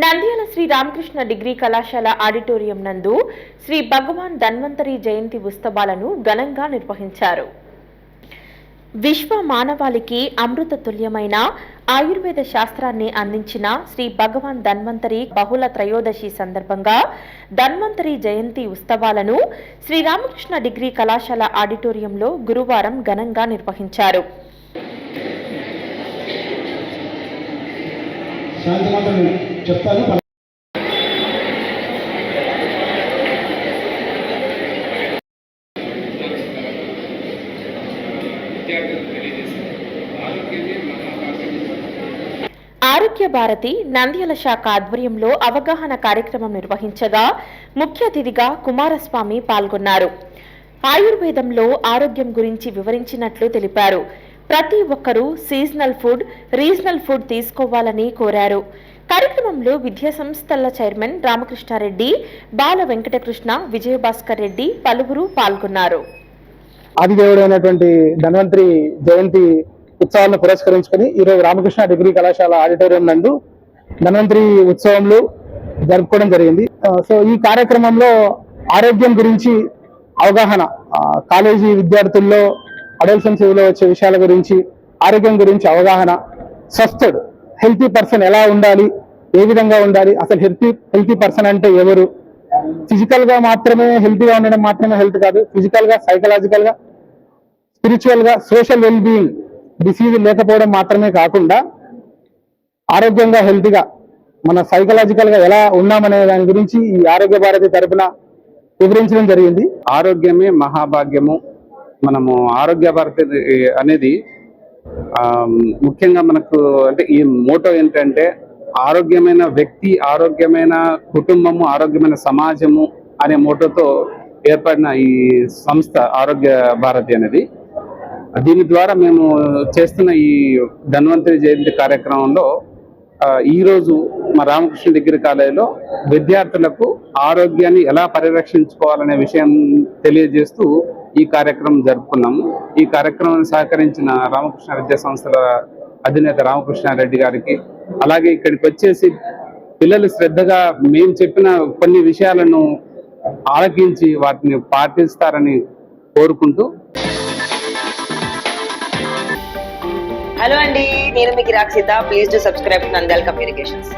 Nandyal Shri Ramakrishna degree కళాశాల auditorium నందు శ్రీ భగవాన్ ధన్వంతరి జయంతి ఉత్సవాలను ఘనంగా నిర్వహించారు. విశ్వ మానవాళికి అమృత తుల్యమైన ఆయుర్వేద శాస్త్రాన్ని అందించిన శ్రీ భగవాన్ ధన్వంతరి బహుళ త్రయోదశి సందర్భంగా ధన్వంతరి జయంతి ఉత్సవాలను శ్రీరామకృష్ణ డిగ్రీ కళాశాల ఆడిటోరియంలో గురువారం ఘనంగా నిర్వహించారు. శాంతిమాత చెప్తాను. ఆరోగ్య భారతి నంద్యాల శాఖ ఆధ్వర్యంలో అవగాహన కార్యక్రమం నిర్వహించగా ముఖ్య అతిథిగా కుమారస్వామి పాల్గొన్నారు. ఆయుర్వేదంలో ఆరోగ్యం గురించి వివరించినట్లు తెలిపారు. ప్రతి ఒక్కరూ సీజనల్ ఫుడ్ రీజనల్ ఫుడ్ తీసుకోవాలని కోరారు. కార్యక్రమంలో విద్యా సంస్థల చైర్మన్ రామకృష్ణారెడ్డి బాల వెంకటకృష్ణ విజయభాస్కర్ రెడ్డి పలువురు పాల్గొన్నారు. ఆదిదేవుడైనటువంటి ధన్వంతరి జయంతి ఉత్సవాలను పురస్కరించుకొని ఈరోజు రామకృష్ణ డిగ్రీ కళాశాల ఆడిటోరియం నందు ధన్వంతరి ఉత్సవంలో జరుపుకోవడం జరిగింది. సో ఈ కార్యక్రమంలో ఆరోగ్యం గురించి అవగాహన కాలేజీ విద్యార్థుల్లో అడల్సన్ సేవలో వచ్చే విషయాల గురించి ఆరోగ్యం గురించి అవగాహన స్వస్థుడు హెల్తీ పర్సన్ ఎలా ఉండాలి ఏ విధంగా ఉండాలి అసలు హెల్తీ హెల్తీ పర్సన్ అంటే ఎవరు? ఫిజికల్గా మాత్రమే హెల్తీగా ఉండడం మాత్రమే హెల్త్ కాదు ఫిజికల్గా సైకలాజికల్గా స్పిరిచువల్గా సోషల్ వెల్ బీయింగ్ డిసీజ్ లేకపోవడం మాత్రమే కాకుండా ఆరోగ్యంగా హెల్తీగా మన సైకలాజికల్గా ఎలా ఉన్నామనే దాని గురించి ఈ ఆరోగ్య భారతి తరపున వివరించడం జరిగింది. ఆరోగ్యమే మహాభాగ్యము. మనము ఆరోగ్య భారతి అనేది ముఖ్యంగా మనకు అంటే ఈ మోటో ఏంటంటే ఆరోగ్యమైన వ్యక్తి ఆరోగ్యమైన కుటుంబము ఆరోగ్యమైన సమాజము అనే మోటోతో ఏర్పడిన ఈ సంస్థ ఆరోగ్య భారతి అనేది. దీని ద్వారా మేము చేస్తున్న ఈ ధన్వంతరి జయంతి కార్యక్రమంలో ఈరోజు మా రామకృష్ణ డిగ్రీ కాలేజీలో విద్యార్థులకు ఆరోగ్యాన్ని ఎలా పరిరక్షించుకోవాలనే విషయం తెలియజేస్తూ ఈ కార్యక్రమం జరుపుకున్నాము. ఈ కార్యక్రమాన్ని సహకరించిన రామకృష్ణ విద్యా సంస్థల అధినేత రామకృష్ణారెడ్డి గారికి అలాగే ఇక్కడికి వచ్చేసి పిల్లలు శ్రద్ధగా మేము చెప్పిన కొన్ని విషయాలను ఆలకించి వాటిని పాటిస్తారని కోరుకుంటూ. హలో అండి నేను మీకు Rakshita please to subscribe Nandal communications